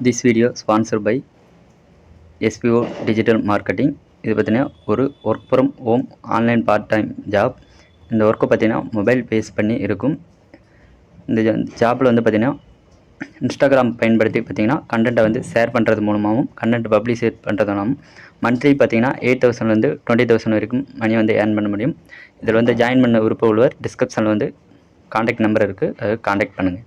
This video sponsor by SPO digital marketing இது பார்த்தீங்கன்னா ஒரு work from home online part time job இந்த ஒர்க்கை பார்த்தீங்கன்னா மொபைல் பேஸ் பண்ணி இருக்கும். இந்த ஜாப்பில் வந்து பார்த்தீங்கன்னா இன்ஸ்டாகிராம் பயன்படுத்தி பார்த்தீங்கன்னா கண்டென்ட்டை வந்து ஷேர் பண்ணுறது மூலமாகவும் கண்டென்ட் பப்ளிஷேட் பண்ணுறதுனாலும் மந்த்லி பார்த்தீங்கன்னா எயிட் தௌசண்ட்லேருந்து டுவெண்ட்டி தௌசண்ட் வரைக்கும் மணி வந்து ஏர்ன் பண்ண முடியும். இதில் வந்து ஜாயின் பண்ண விருப்பம் உள்ளவர் டிஸ்கிரிப்ஷனில் வந்து காண்டாக்ட் நம்பர் இருக்குது அதை காண்டாக்ட் பண்ணுங்கள்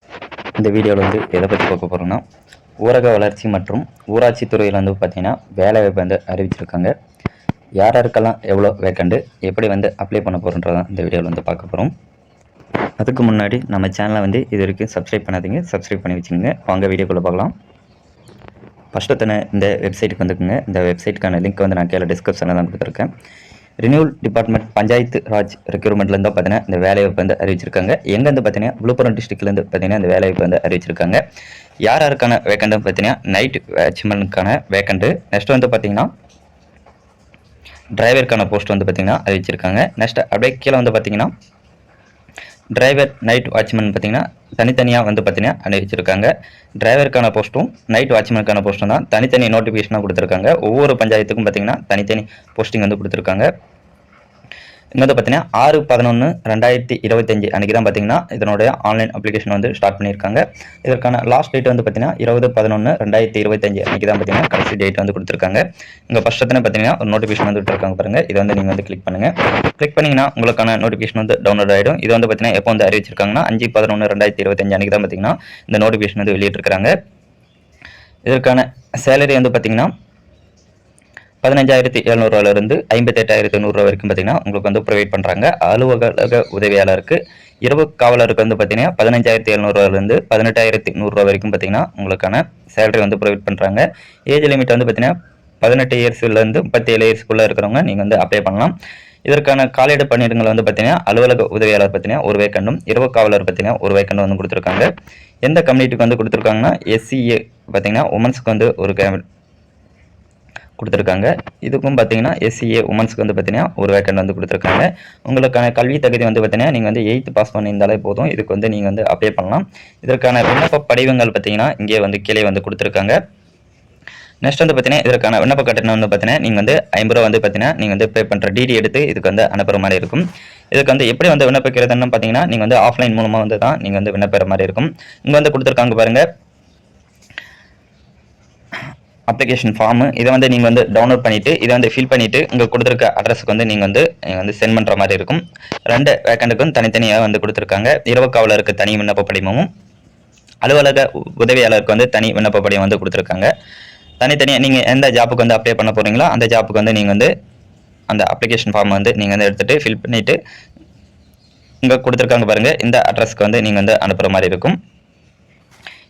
இந்த வீடியோவில் வந்து எதை பற்றி பார்க்க போகிறோம்னா ஊரக வளர்ச்சி மற்றும் ஊராட்சி துறையில் வந்து பார்த்திங்கன்னா வேலைவாய்ப்பு வந்து அறிவிச்சிருக்காங்க. யார் யாருக்கெல்லாம் எவ்வளோ வேக்கண்டு எப்படி வந்து அப்ளை பண்ண போகிறோன்றதான் இந்த வீடியோவில் வந்து பார்க்க போகிறோம் அதுக்கு முன்னாடி நம்ம சேனலை வந்து இது வரைக்கும் சப்ஸ்கிரைப் பண்ணாதீங்க. சப்ஸ்கிரைப் பண்ணி வச்சுக்கோங்க. வாங்க வீடியோக்குள்ளே பார்க்கலாம் ஃபஸ்ட்டு தானே இந்த வெப்சைட்டுக்கு வந்துக்குங்க. இந்த வெப்சைட்டுக்கான லிங்க் வந்து நான் கீழே டிஸ்கிரிப்ஷனில் தான் கொடுத்துருக்கேன். ரினியூவல் டிபார்ட்மெண்ட் பஞ்சாயத்து ராஜ் ரெக்யூர்மெண்ட்லேருந்து பார்த்தீங்கன்னா இந்த வேலைவாய்ப்பு வந்து அறிவிச்சிருக்காங்க. எங்கேருந்து பார்த்தீங்கன்னா விழுப்புரம் டிஸ்ட்ரிக்ட்லேருந்து பார்த்தீங்கன்னா இந்த வேலைவாய்ப்பு வந்து அறிவிச்சிருக்காங்க. யார் யாருக்கான வேக்கண்ட்டு பார்த்தீங்கன்னா நைட் வாட்ச்மேனுக்கான வேக்கண்ட்டு நெக்ஸ்ட் வந்து பார்த்தீங்கன்னா டிரைவருக்கான போஸ்ட் வந்து பார்த்தீங்கன்னா அறிவிச்சிருக்காங்க. நெக்ஸ்ட் அப்படியே கீழே வந்து பார்த்தீங்கன்னா டிரைவர் நைட் வாட்ச்மேன் பார்த்தீங்கன்னா தனித்தனியாக வந்து பார்த்தீங்கன்னா அனுப்பிச்சிருக்காங்க டிரைவருக்கான போஸ்ட்டும் நைட் வாட்ச்மேனுக்கான போஸ்ட்டும் தான். தனித்தனி நோட்டிஃபிகேஷனாக கொடுத்துருக்காங்க. ஒவ்வொரு பஞ்சாயத்துக்கும் பார்த்தீங்கன்னா தனித்தனி போஸ்டிங் வந்து கொடுத்துருக்காங்க. இங்கே வந்து பார்த்தீங்கன்னா ஆறு பதினொன்று ரெண்டாயிரத்தி இருபத்தஞ்சி அன்றைக்கி தான் பார்த்தீங்கன்னா இதனுடைய ஆன்லைன் அப்ளிகேஷன் வந்து ஸ்டார்ட் பண்ணியிருக்காங்க. இதற்கான லாஸ்ட் டேட் வந்து பார்த்தீங்கன்னா இருபது பதினொன்று ரெண்டாயிரத்தி இருபத்தஞ்சி அன்றைக்கி தான் பார்த்தீங்கன்னா கடைசி டேட் வந்து கொடுத்துருக்காங்க. இங்கே ஃபஸ்ட்டு பார்த்தீங்கன்னா ஒரு நோட்டிஃபிகேஷன் வந்து விட்டுருக்காங்க பாருங்கள் இதை வந்து நீங்கள் வந்து கிளிக் பண்ணுங்கள் கிளிக் பண்ணிங்கன்னா உங்களுக்கான நோட்டிஃபிகேஷன் வந்து டவுன்லோட் ஆகிடும் இது வந்து பார்த்தீங்கன்னா எப்போ வந்து அறிவிச்சிருக்காங்கன்னா அஞ்சு பதினொன்று ரெண்டாயிரத்தி இருபத்தஞ்சி அன்றைக்கி தான் பார்த்தீங்கன்னா இந்த நோட்டிஃபிகேஷன் வந்து வெளியிட்டிருக்காங்க இதற்கான சேலரி வந்து பார்த்தீங்கன்னா பதினஞ்சாயிரத்தி எழுநூறுவாலேருந்து ஐம்பத்தெட்டாயிரத்தி நூறுரூவா வரைக்கும் பார்த்தீங்கன்னா உங்களுக்கு வந்து ப்ரொவைட் பண்ணுறாங்க அலுவலக உதவியாளருக்கு இரவு காவலருக்கு வந்து பார்த்தீங்கன்னா பதினஞ்சாயிரத்தி எழுநூறுவாயிலிருந்து பதினெட்டாயிரத்தி நூறுரூவா வரைக்கும் பார்த்தீங்கன்னா உங்களுக்கான சேலரி வந்து ப்ரொவைட் பண்ணுறாங்க ஏஜ் லிமிட் வந்து பார்த்தீங்கன்னா பதினெட்டு இயர்ஸ்லேருந்து முப்பத்தி ஏழு இயர்ஸ்க்குள்ளே இருக்கிறவங்க நீங்கள் வந்து அப்ளை பண்ணலாம். இதற்கான காலியிட பணியிடங்கள் வந்து பார்த்தீங்கன்னா அலுவலக உதவியாளர் பார்த்தீங்கன்னா ஒரு வேக்கண்டும் இரவு காவலர் பார்த்தீங்கன்னா ஒரு வேக்கண்டும் வந்து கொடுத்துருக்காங்க. எந்த கம்யூனிட்டிக்கு வந்து கொடுத்துருக்காங்கன்னா எஸ்சிஏ பார்த்தீங்கன்னா உமன்ஸுக்கு வந்து ஒரு கொடுத்துருக்காங்க. இதுக்கும் பார்த்தீங்கன்னா எஸ்சிஏ உமன்ஸ்க்கு வந்து பார்த்தீங்கன்னா ஒரு வேக்கண்ட் வந்து கொடுத்துருக்காங்க. உங்களுக்கான கல்வி தகுதி வந்து பார்த்தீங்கன்னா நீங்கள் வந்து எயித்து பாஸ் பண்ணியிருந்தாலே போதும். இதுக்கு வந்து நீங்கள் வந்து அப்ளை பண்ணலாம். இதற்கான விண்ணப்ப படிவங்கள் பார்த்தீங்கன்னா இங்கே வந்து கீழே வந்து கொடுத்துருக்காங்க. நெக்ஸ்ட் வந்து பார்த்தீங்கன்னா இதற்கான விண்ணப்ப கட்டணம் வந்து பார்த்தீங்கன்னா நீங்கள் வந்து ஐம்பது ரூபா வந்து பார்த்தீங்கன்னா நீங்கள் வந்து பே பண்ணுற டிடி எடுத்து இதுக்கு வந்து அனுப்புகிற மாதிரி இருக்கும். இதுக்கு வந்து எப்படி வந்து விண்ணப்பிக்கிறதுன்னு பார்த்தீங்கன்னா நீங்கள் வந்து ஆஃப்லைன் மூலமாக வந்து தான் நீங்கள் வந்து விண்ணப்பிற மாதிரி இருக்கும். இங்கே வந்து கொடுத்துருக்காங்க பாருங்கள் அப்ளிகேஷன் ஃபார்மு இதை வந்து நீங்கள் வந்து டவுன்லோட் பண்ணிவிட்டு இதை வந்து ஃபில் பண்ணிவிட்டு இங்கே கொடுத்துருக்க அட்ரஸுக்கு வந்து நீங்கள் வந்து நீங்கள் வந்து சென்ட் பண்ணுற மாதிரி இருக்கும். ரெண்டு வேக்கண்ட்டுக்கும் தனித்தனியாக வந்து கொடுத்துருக்காங்க. இரவு காவலருக்கு தனி விண்ணப்ப படிமமும் அலுவலக உதவியாளருக்கு வந்து தனி விண்ணப்ப படிமம் வந்து கொடுத்துருக்காங்க. தனித்தனியாக நீங்கள் எந்த ஜாப்புக்கு வந்து அப்ளை பண்ண போகிறீங்களோ அந்த ஜாப்புக்கு வந்து நீங்கள் வந்து அந்த அப்ளிகேஷன் ஃபார்ம் வந்து நீங்கள் வந்து எடுத்துகிட்டு ஃபில் பண்ணிவிட்டு இங்கே கொடுத்துருக்காங்க பாருங்கள் இந்த அட்ரஸ்க்கு வந்து நீங்கள் வந்து அனுப்புகிற மாதிரி இருக்கும்.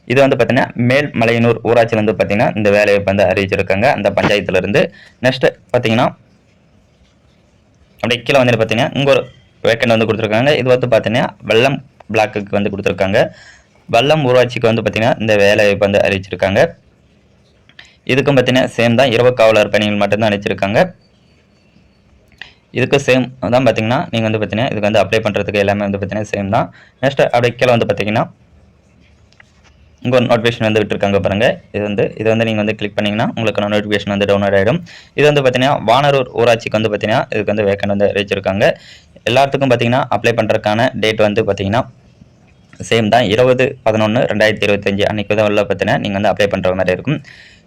இது வந்து பார்த்தீங்கன்னா மேல் மலையனூர் ஊராட்சியில் வந்து பார்த்தீங்கன்னா இந்த வேலையை வந்து அறிவிச்சிருக்காங்க. அந்த பஞ்சாயத்துலேருந்து நெக்ஸ்ட் பார்த்தீங்கன்னா அப்படியே கீழே வந்து பார்த்தீங்கன்னா இங்கே ஒரு வேக்கண்ட் வந்து கொடுத்துருக்காங்க. இது வந்து பார்த்தீங்கன்னா வெள்ளம் பிளாக்குக்கு வந்து கொடுத்துருக்காங்க. வெள்ளம் ஊராட்சிக்கு வந்து பார்த்தீங்கன்னா இந்த வேலையை வந்து அறிவிச்சிருக்காங்க. இதுக்கும் பார்த்தீங்கன்னா சேம் தான். இரவு காவலர் பணிகள் மட்டும்தான் அறிவிச்சிருக்காங்க இதுக்கு சேம் தான் பார்த்தீங்கன்னா நீங்கள் வந்து பார்த்தீங்கன்னா இதுக்கு வந்து அப்ளை பண்ணுறதுக்கு எல்லாமே வந்து பார்த்தீங்கன்னா சேம் தான். நெக்ஸ்ட் அப்படியே கீழே வந்து பார்த்தீங்கன்னா இங்கே நோட்டிஃபிகேஷன் வந்து விட்டுருக்காங்க பாருங்கள் இது வந்து இது வந்து நீங்கள் வந்து கிளிக் பண்ணிங்கன்னா உங்களுக்கு நோட்டிஃபிகேஷன் வந்து டவுன்லோட் ஆகிடும் இது வந்து பார்த்தீங்கன்னா வானரூர் ஊராட்சிக்கு வந்து பார்த்தீங்கன்னா இதுக்கு வந்து வேக்கண்ட் வந்து அறிவிச்சிருக்காங்க எல்லாத்துக்கும் பார்த்தீங்கன்னா அப்ளை பண்ணுறதுக்கான டேட் வந்து பார்த்தீங்கன்னா சேம் தான். இருபது பதினொன்று ரெண்டாயிரத்தி இருபத்தஞ்சி அன்றைக்கி தான் உள்ள பார்த்தீங்கன்னா நீங்கள் வந்து அப்ளை பண்ணுற மாதிரி இருக்கும்.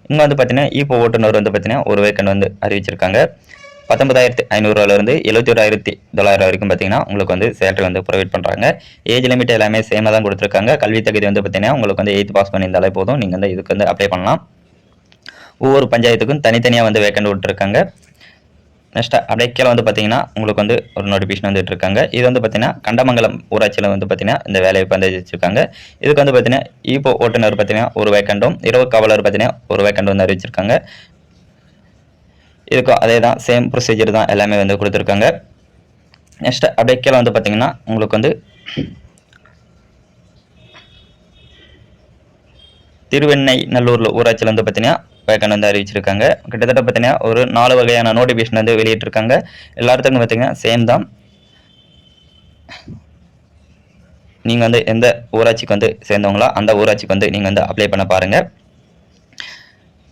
இங்கே வந்து பார்த்தீங்கன்னா இப்போ ஓட்டுநர் வந்து பார்த்தீங்கன்னா ஒரு வேக்கன் வந்து அறிவிச்சிருக்காங்க. பத்தொன்பதாயிரத்தி ஐநூறுவாலேருந்து எழுபத்தி ஓராயிரத்தி தொள்ளாயிரம் வரைக்கும் பார்த்தீங்கன்னா உங்களுக்கு வந்து சேலரி வந்து ப்ரொவைட் பண்ணுறாங்க ஏஜ் லிமிட் எல்லாமே சேமாக தான் கொடுத்துருக்காங்க. கல்வி தகுதி வந்து பார்த்தீங்கன்னா உங்களுக்கு வந்து எயித்து பாஸ் பண்ணியிருந்தாலே போதும். நீங்கள் வந்து இதுக்கு வந்து அப்ளை பண்ணலாம். ஒவ்வொரு பஞ்சாயத்துக்கும் தனித்தனியாக வந்து வேக்கண்ட் விட்டுருக்காங்க. நெக்ஸ்ட் அப்படியே கீழே வந்து பார்த்தீங்கன்னா உங்களுக்கு வந்து ஒரு நோட்டிஃபிகேஷன் வந்துட்டு இருக்காங்க. இது வந்து பார்த்தீங்கன்னா கண்டமங்கலம் ஊராட்சியில் வந்து பார்த்தீங்கன்னா இந்த வேலையை வந்து வச்சிருக்காங்க. இதுக்கு வந்து பார்த்தீங்கன்னா இப்போ ஓட்டுநர் பார்த்தீங்கன்னா ஒரு வேக்கண்டும் இரவு காவலர் பார்த்தீங்கன்னா ஒரு வேக்கண்ட் வந்து அறிவிச்சிருக்காங்க. இதுக்கும் அதே தான் சேம் ப்ரொசீஜர் தான் எல்லாமே வந்து கொடுத்துருக்காங்க. நெக்ஸ்ட் அப்படியே கீழே வந்து பார்த்தீங்கன்னா உங்களுக்கு வந்து திருவெண்ணை நல்லூரில் ஊராட்சியில் வந்து பார்த்தீங்கன்னா வேக்கன் வந்து அறிவிச்சிருக்காங்க. கிட்டத்தட்ட பார்த்தீங்கன்னா ஒரு நாலு வகையான நோட்டிஃபிகேஷன் வந்து வெளியிட்டிருக்காங்க. எல்லாத்துக்கும் பார்த்தீங்கன்னா சேம் தான். நீங்கள் வந்து எந்த ஊராட்சிக்கு வந்து சேர்ந்தவங்களோ அந்த ஊராட்சிக்கு வந்து நீங்கள் வந்து அப்ளை பண்ண பாருங்கள்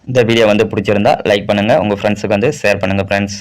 இந்த வீடியோ வந்து பிடிச்சிருந்தா லைக் பண்ணுங்கள் உங்கள் ஃப்ரெண்ட்ஸுக்கு வந்து ஷேர் பண்ணுங்கள் ஃப்ரெண்ட்ஸ்